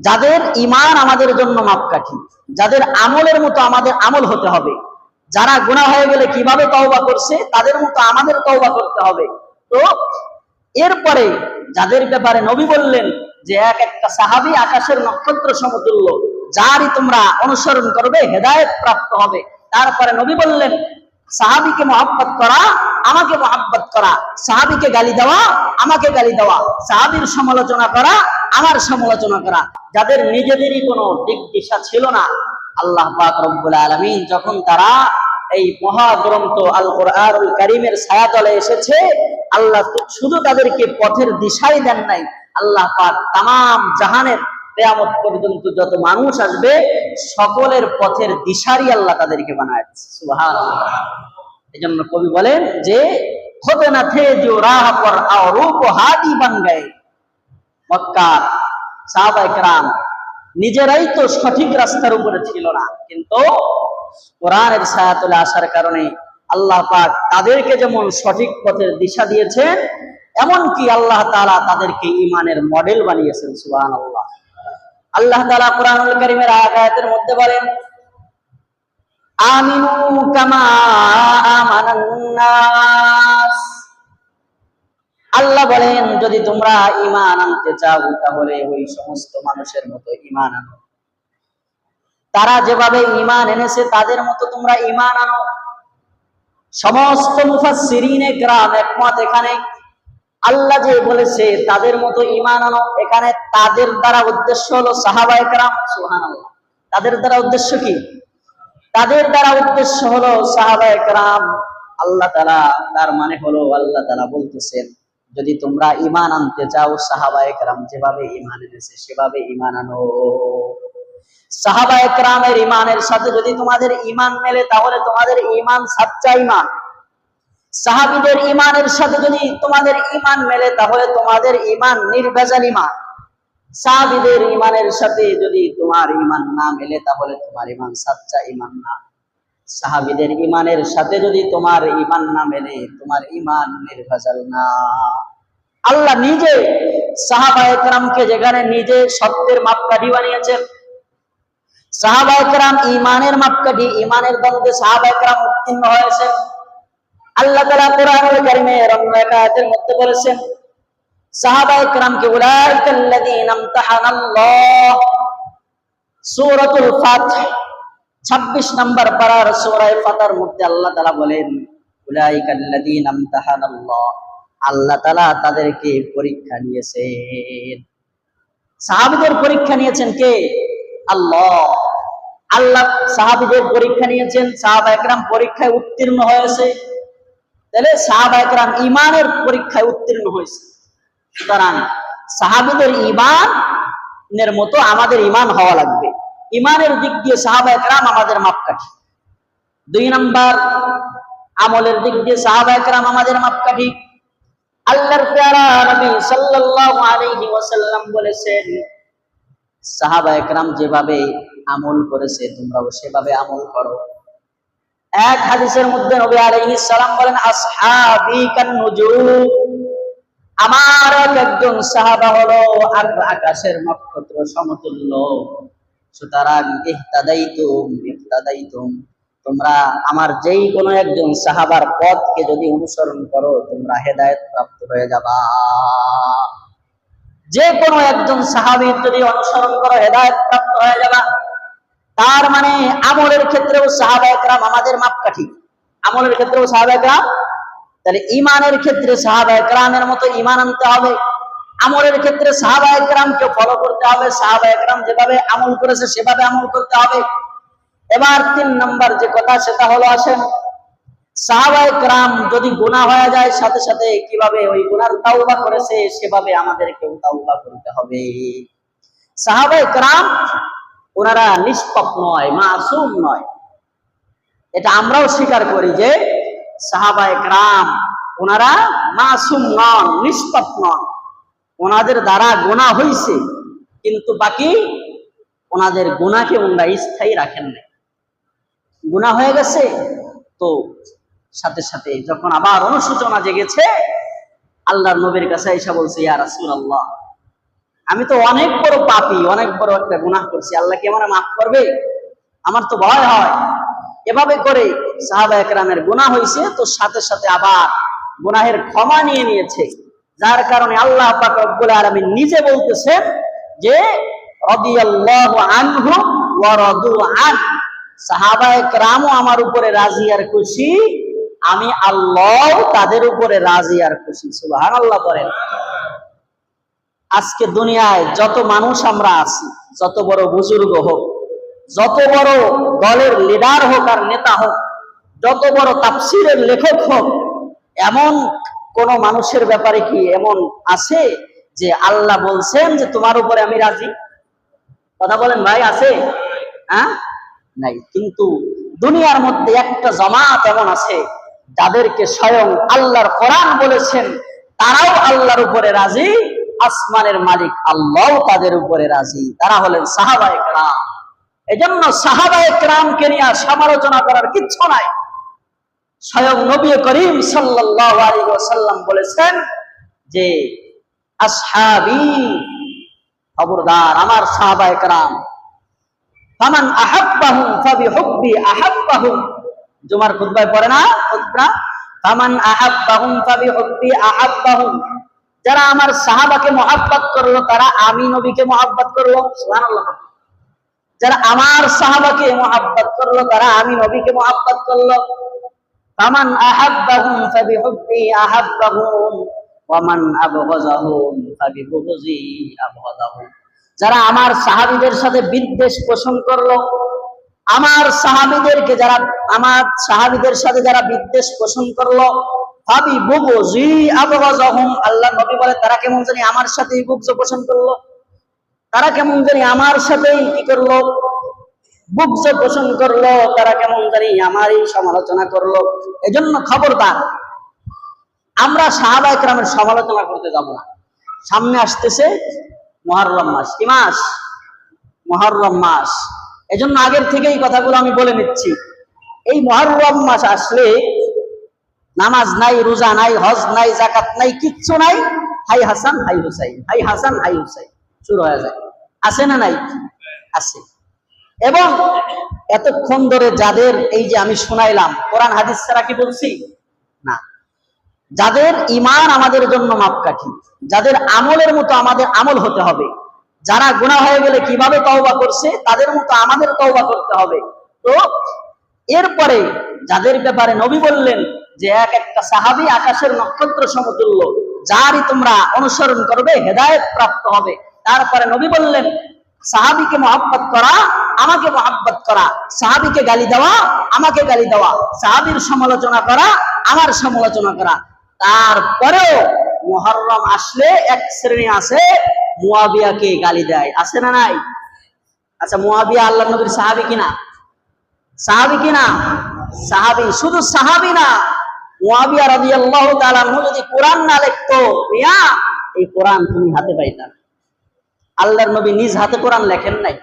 যাদের ইমান আমাদের জন্য মাপকাঠি, যাদের আমলের মতো আমাদের আমল হতে হবে। যারা গুণা হয়ে গেলে কীভাবে তওবা করছে? তাদের মতো আমাদের তওবা করতে হবে। তো এরপরে যাদের ব্যাপারে নবী বললেন যে এক একটা সাহাবি আকাশের নক্ষত্র সমতুল্য, যারই তোমরা অনুসরণ করবে, হেদায়ত প্রাপ্ত হবে। তারপরে নবী বললেন, সাহাবিকে মহাব্বত করা আমাকে মহাব্বত করা, সাহাবিকে গালি দেওয়া, আমাকে গালি দেওয়া, সাহাবির সমালোচনা করা, আমার সমালোচনা করা। যাদের নিজেদেরই কোনো দিক দিশা ছিল না, আল্লাহ পাক রব্বুল আলামিন যখন তারা এই মহাগ্রন্থ আল কোরআনুল কারীমের ছায়াতলে এসেছে, আল্লাহ শুধু তাদেরকে পথের দিশাই দেন নাই, আল্লাহ পাক তাম জাহানের কেয়ামত পর্যন্ত যত মানুষ আসবে, সকলের পথের দিশারই আল্লাহ তাদেরকে বানায় সুবহানাল্লাহ। কবি বলেন যে হতে না থে রাহ পর হাদি বান নিজেরাই তো সঠিক রাস্তার উপরে ছিল না। কিন্তু কোরআনের সায়াতলে আসার কারণে আল্লাহ পাক তাদেরকে যেমন সঠিক পথের দিশা দিয়েছেন, এমনকি আল্লাহ তালা তাদেরকে ইমানের মডেল বানিয়েছেন, সুবহানাল্লাহ। আল্লাহ তালা কোরআন করিমের আয়াতের মধ্যে বলেন আমিনু কামা নাস আল্লাহ বলেন, যদি তোমরা ঈমান আনতে চাও, তাহলে ওই সমস্ত মানুষের মতো ঈমান আনো। তারা যেভাবে ঈমান এনেছে, তাদের মতো তোমরা ঈমান আনো। সমস্ত মুফাসসিরিনে গ্রাম একমত এখানে। আল্লাহ যে বলেছে, তাদের মতো ঈমান আনো। এখানে তাদের দ্বারা উদ্দেশ্য হলো সাহাবায়ে কেরাম সুবহানাল্লাহ। তাদের দ্বারা উদ্দেশ্য কি? তাদের দ্বারা উদ্দেশ্য হলো সাহাবায়ে কেরাম, আল্লাহ তাআলা তার মানে হলো আল্লাহ তাআলা বলতেছেন, যদি তোমরা ঈমান আনতে চাও সাহাবায়ে কেরাম, যেভাবে ঈমান এনেছে সেভাবে ঈমান আনো। সাহাবায়ে কেরামের ঈমানের সাথে যদি তোমাদের ঈমান মেলে, তাহলে তোমাদের ইমান সাচ্চা ইমান সাহাবিদের ইমানের সাথে যদি তোমাদের ইমান মেলে, তাহলে তোমাদের ইমান নির্ভেজাল ঈমান। সাহাবীদের ঈমানের সাথে যদি তোমার ঈমান না মেলে, তাহলে তোমার ঈমান সাচ্চা ঈমান না। সাহাবীদের ঈমানের সাথে যদি তোমার ঈমান না মেলে, তোমার ঈমান নির্ভেজাল না। আল্লাহ নিজে সাহাবা একরামকে যেখানে নিজে সত্যের মাপকাঠি বানিয়েছেন, সাহাবা একরাম ঈমানের মাপকাঠি, ঈমানের দ্বন্দ্বে সাহাবা একরাম উত্তীর্ণ হয়েছে আল্লাহ তাআলা কোরআনুল কারীমের অন্য এক আয়াতের মধ্যে বলেছেন সাহাবা একরামকে উলাইকাল্লাযীনা ইমতাহানাল্লাহ সূরাতুল ফাতহ 26 নম্বর পারার সূরা ফাতার মধ্যে আল্লাহ তাআলা বলেন উলাইকাল্লাযীনা ইমতাহানাল্লাহ আল্লাহ তাআলা তাদেরকে পরীক্ষা নিয়েছেন। সাহাবীদের পরীক্ষা নিয়েছেন কে? আল্লাহ। আল্লাহ সাহাবীদের পরীক্ষা নিয়েছেন সাহাবা একরাম পরীক্ষায় উত্তীর্ণ হয়েছে। তাহলে সাহাবা একরাম ইমানের পরীক্ষায় উত্তীর্ণ হয়েছে। সুতরাং সাহাবিদের ইমানের মতো আমাদের ইমান হওয়া লাগবে। ইমানের দিক দিয়ে সাহাবা একরাম আমাদের মাপকাঠি। দুই নাম্বার, আমলের দিক দিয়ে সাহাবা একরাম আমাদের মাপকাঠি। আল্লাহর প্যারা নবী সাল্লাল্লাহু আলাইহি বলেছেন, সাহাবা একরাম যেভাবে আমল করেছে, তোমরাও সেভাবে আমল করো। এক হাদিসের মধ্যে নবী আলাইহিস সালাম বলেন আসহাবি কান নুজুম। আমার এক একজন সাহাবা হলো আর আকাশের নক্ষত্র সমতুল্য। সুতরাং ইহতাদাইতুম ইহতাদাইতুম, তোমরা আমার যেই কোনো একজন সাহাবার পথকে যদি অনুসরণ করো, তোমরা হেদায়েত প্রাপ্ত হয়ে যাবা। যে কোনো একজন সাহাবীর যদি অনুসরণ করো, হেদায়েত প্রাপ্ত হয়ে যাবা। তার মানে আমলের ক্ষেত্রেও সাহাবা একরাম আমাদের মাপকাঠি। আমলের ক্ষেত্রেও সাহাবা একরাম তাহলে ইমানের ক্ষেত্রে সাহাবা একরামের মতো ইমান আনতে হবে। আমলের ক্ষেত্রে সাহাবা একরামকে ফলো করতে হবে। সাহাবা একরাম যেভাবে আমল করেছে, সেভাবে আমল করতে হবে। এবার তিন নম্বর যে কথা, সেটা হলো আসেন সাহাবা একরাম যদি গুনাহ হয়ে যায়, সাথে সাথে কীভাবে ওই গুনার তাওবা করেছে, সেভাবে আমাদেরকেও তাওবা করতে হবে। সাহাবা একরাম ওনারা নিষ্পাপ নয়, মাসুম নয়। এটা আমরাও স্বীকার করি যে সাহাবা একরাম ওনারা মাসুম নন, নিষ্পাপ নন। ওনাদের দ্বারা গোনা হইছে, কিন্তু বাকি ওনাদের গুণাকে ওনারা স্থায়ী রাখেন নাই। গুণা হয়ে গেছে, তো সাথে সাথে যখন আবার অনুশোচনা জেগেছে, আল্লাহর নবীর কাছে এসে বলছে, ইয়া রাসূলুল্লাহ, আমি তো অনেক বড় পাপী, অনেক বড় একটা গুনাহ করছি, আল্লাহ কি আমার মাফ করবে? আমার তো ভয় হয়। এভাবে করে সাহাবা একরামের গুনাহ হয়েছে তো সাথে সাথে আবার গুনাহের ক্ষমা নিয়ে নিয়েছে। যার কারণে আল্লাহ পাক রব্বুল নিজে বলতেছেন যে আমার উপরে রাজি আর খুশি, আমি আল্লাহ তাদের উপরে রাজি আর খুশি। সুবহানাল্লাহ বলেন। আজকে দুনিয়ায় যত মানুষ আমরা আছি, যত বড় বুজুর্গ হোক যত বড় দলের লিডার হোক আর নেতা হোক, যত বড় তাফসিরের লেখক হোক, এমন কোন মানুষের ব্যাপারে কি এমন আছে যে আল্লাহ বলছেন যে তোমার উপরে আমি রাজি? কথা বলেন ভাই, আছে? হ্যাঁ? নাই, কিন্তু দুনিয়ার মধ্যে একটা জামাত এমন আছে, যাদেরকে স্বয়ং আল্লাহর কোরআন বলেছেন, তারাও আল্লাহর উপরে রাজি, আসমানের মালিক আল্লাহ তাদের উপরে রাজি। তারা হলেন সাহাবা একরাম এজন্য সাহাবা একরামকে নিয়ে সমালোচনা করার কিচ্ছু নাই। স্বয়ং নবী করিম সাল্লাল্লাহু আলাইহি ওয়াসাল্লাম বলেছেন যে, আসহাবি, খবরদার আমার সাহাবা একরাম ফামান আহাব্বাহুম ফাবিহুব্বি আহাব্বাহুম। জুমার খুতবায় পড়ে না খুতবা? ফামান আহাব্বাহুম ফাবিহুব্বি আহাব্বাহুম। যারা আমার সাহাবাকে মহাব্বত করল, তারা আমি নবীকে মহাব্বত করল। যারা আমার সাহাবাকে মহাব্বত করল, তারা আমি নবীকে মহাব্বত করল। ফামান আহাব্বাহুম ফাবিহুব্বি আহাব্বাহুম, ওয়ামান ফাবিবুগযি আবগাযাহুম যারা আমার সাহাবীদের সাথে বিদ্বেষ পোষণ করল, আমার সাহাবীদেরকে যারা, আমার সাহাবীদের সাথে যারা বিদ্বেষ পোষণ করল ভাবি বুবু জি আবগাযাহুম আল্লাহ নবী বলে, তারা কেমন জানি আমার সাথেই বুকজ পোষণ করল। তারা কেমন জানি আমার সাথেই কি করল? বুকজ পোষণ করল, তারা কেমন জানি আমারই সমালোচনা করল। এজন্য খবরদার, আমরা সাহাবা একরামের সমালোচনা করতে যাব না। সামনে আসতেছে মহরম মাস। কি মাস? মহরম মাস। এজন্য আগের থেকে এই কথাগুলো আমি বলে নিচ্ছি। এই মহরম মাস আসলে নামাজ নাই, রোজা নাই, হজ নাই জাকাত নাই, কিচ্ছু নাই। হাই হাসান, হাই হুসাইন। হাই হাসান, হাই হুসাইন। শুরু হয়ে যায়। আছে না নাই? আছে। এবং এতক্ষণ ধরে যাদের এই যে আমি শোনাইলাম, কোরআন হাদিস ছাড়া কি বলছি? না। যাদের ইমান আমাদের জন্য মাপকাঠি, যাদের আমলের মতো আমাদের আমল হতে হবে, যারা গুণা হয়ে গেলে কীভাবে তওবা করছে, তাদের মতো আমাদের তওবা করতে হবে। তো এরপরে যাদের ব্যাপারে নবী বললেন যে এক একটা সাহাবি আকাশের নক্ষত্র সমতুল্য, যারই তোমরা অনুসরণ করবে, হেদায়েত প্রাপ্ত হবে তারপরে নবী বললেন, সাহাবিকে মহাব্বত করা, আমাকে মহাব্বত করা। সাহাবিকে গালি দেওয়া, আমাকে গালি দেওয়া। সাহাবির সমালোচনা করা, আমার সমালোচনা করা। তারপরেও মুহররম আসলে এক শ্রেণি আছে, মুয়াবিয়াকে গালি দেয়। আছে না নাই? আচ্ছা মুয়াবিয়া আল্লাহ নবীর সাহাবি কিনা? সাহাবি কিনা? সাহাবি, শুধু সাহাবি না। মুয়াবিয়া রাদিয়াল্লাহু তাআলা যদি কোরআন না লিখতো, মিয়া, এই কোরআন তুমি হাতে পাইতা। আল্লাহর নবী নিজ হাতে কোরআন লেখেন নাই।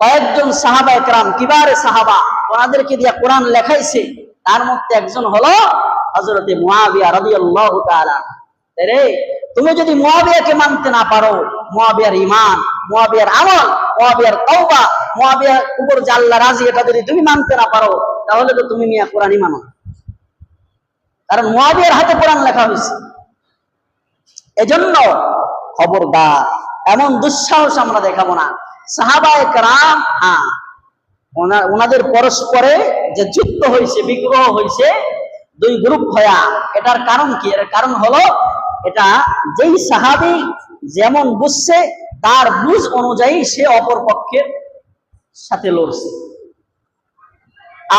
কয়েকজন সাহাবা একরাম, কিবারে সাহাবা, ওনাদেরকে দিয়া কোরআন লেখাইছে। তার মধ্যে একজন হলো রে তুমি যদি মুয়াবিয়াকে মানতে না পারো মুয়াবিয়ার ঈমান মুয়াবিয়ার আমল মুয়াবিয়ার তওবা মুয়াবিয়ার উপর যে আল্লাহ রাজি, এটা যদি তুমি মানতে না পারো, তাহলে তো তুমি মিয়া কোরআনই মানো কারণ মুয়াবিয়ার হাতে কোরআন লেখা হয়েছে। এজন্য খবরদার এমন দুঃসাহস আমরা দেখাবো না। সাহাবায়ে কেরাম হ্যাঁ ওনাদের পরস্পরে যে যুদ্ধ হয়েছে বিগ্রহ হয়েছে দুই গ্রুপ হয়া এটার কারণ কি? এর কারণ হলো, এটা যেই সাহাবি যেমন বুঝছে, তার বুঝ অনুযায়ী সে অপর পক্ষের সাথে লড়ছে।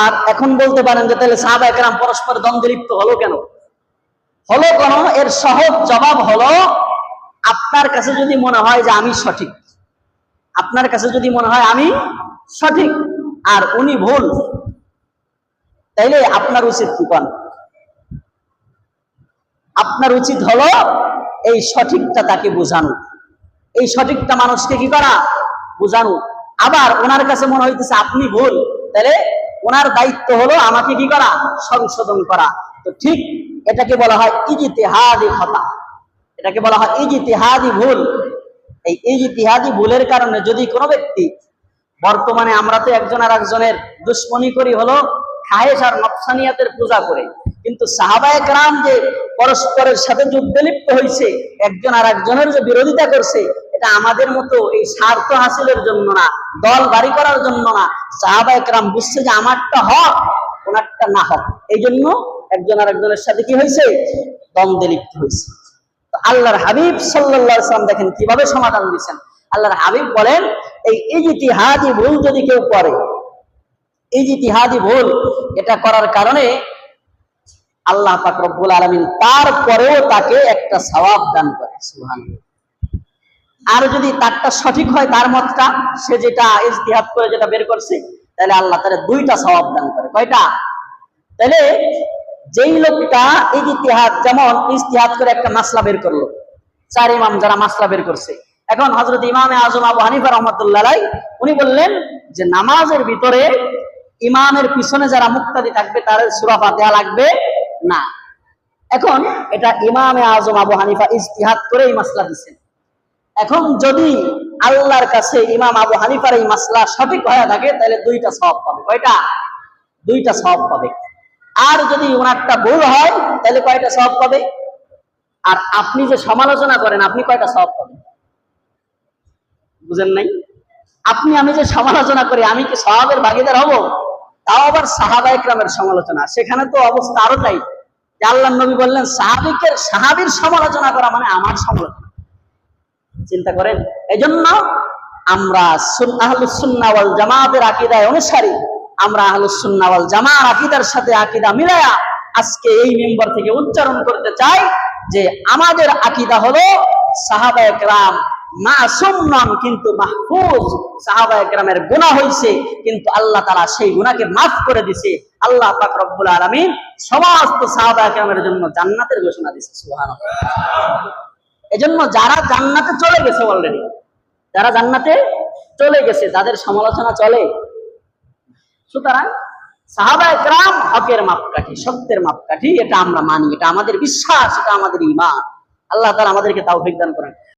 আর এখন বলতে পারেন যে, তাহলে সাহাবা একরাম পরস্পর দ্বন্দ্বে লিপ্ত হলো কেন? হলো কেন? এর সহজ জবাব হলো আপনার কাছে যদি মনে হয় যে আমি সঠিক, আপনার কাছে যদি মনে হয় আমি সঠিক আর উনি ভুল, তাইলে আপনার উচিত কি পান আপনার উচিত হলো এই সঠিকটা তাকে বোঝানো। এই সঠিকটা মানুষকে কি করা? বোঝানো। আবার ওনার কাছে মনে হইতেছে আপনি ভুল তাহলে ওনার দায়িত্ব হলো আমাকে কি করা? সংশোধন করা। তো ঠিক এটাকে বলা হয় ইজিতেহাদি হতা। এটাকে বলা হয় ইজিতেহাদি ভুল। এই ইজতিহাদি ভুলের কারণে যদি কোনো ব্যক্তি, বর্তমানে আমরা তো একজন আর একজনের দুশ্মনী করি হলো খায়েশ আর নফসানিয়াতের পূজা করে। কিন্তু সাহাবায়ে গ্রাম যে পরস্পরের সাথে যুদ্ধে লিপ্ত হয়েছে একজন আর একজনের যে বিরোধিতা করছে, এটা আমাদের মতো এই স্বার্থ হাসিলের জন্য না, দল বাড়ি করার জন্য না। সাহাবায়ে গ্রাম বুঝছে যে আমারটা হক, ওনারটা না হক। এই জন্য একজন আর একজনের সাথে কি হয়েছে দ্বন্দ্বে লিপ্ত হয়েছে আল্লাহর হাবিব সাল্লাল্লাহু আলাইহি সাল্লাম দেখেন কীভাবে সমাধান দিয়েছেন। আল্লাহর হাবিব বলেন, এই ইজতিহাদি ভুল যদি কেউ করে, ইজতিহাদি ভুল, এটা করার কারণে আল্লাহ পাক আলামিন তারপরেও তাকে একটা সওয়াব দান করে, সুবহানাল্লাহ। আর যদি তারটা সঠিক হয়, তার মতটা, সে যেটা ইজতিহাদ করে, যেটা বের করছে, তাহলে আল্লাহ তার দুইটা সওয়াব দান করে। কয়টা? তাহলে যেই লোকটা ইজতিহাদ যেমন ইজতিহাদ করে একটা মাসলা বের করল। চার ইমাম যারা মাসলা বের করছে। এখন হযরত ইমামে আজম আবু হানিফা রহমতুল্লাহ উনি বললেন যে নামাজের ভিতরে ইমামের পিছনে যারা মুক্তাদি থাকবে তার সুরাফা ফাতিহা লাগবে না। এখন এটা ইমামে আজম আবু হানিফা ইজতিহাদ করে এই মাসলা দিচ্ছেন। এখন যদি আল্লাহর কাছে ইমাম আবু হানিফার এই মাসলা সঠিক হয়ে থাকে, তাহলে দুইটা সব পাবে। কয়টা? দুইটা সব পাবে। আর যদি ওনারটা ভুল হয়, তাহলে কয়টা সব পাবে? আর আপনি যে সমালোচনা করেন, আপনি কয়টা সব পাবেন? বুঝেন নাই? আপনি, আমি যে সমালোচনা করি, আমি কি সহাবের ভাগিদার হব? তাও আবার সাহাবা একরামের সমালোচনা। সেখানে তো অবস্থা আরও তাই। আল্লাহ নবী বললেন সাহাবিকের সাহাবির সমালোচনা করা মানে আমার সমালোচনা। চিন্তা করেন? এজন্য আমরা সুন- আহলুস সুন্নাহ ওয়াল জামাতের আকীদায় অনুসারী আমরা আহলুস সুন্নাহ ওয়াল জামার আকীদার সাথে আকীদা মিলায়া আজকে এই মেম্বার থেকে উচ্চারণ করতে চাই যে আমাদের আকীদা হলো সাহাবা একরাম মাসুম নন কিন্তু মাহফুজ। কিন্তু আল্লাহ সেই গুনাহকে মাফ করে দিছে। আল্লাহ পাক রব্বুল আলামিন সমস্ত সাহাবা একরামের জন্য জান্নাতের ঘোষণা দিছে এজন্য যারা জান্নাতে চলে গেছে অলরেডি যারা জান্নাতে চলে গেছে তাদের সমালোচনা চলে সুতরাং সাহাবা একরাম হকের মাপকাঠি, সত্যের মাপকাঠি, এটা আমরা মানি, এটা আমাদের বিশ্বাস, এটা আমাদের ইমান আল্লাহ তারা আমাদেরকে তাও দান করেন।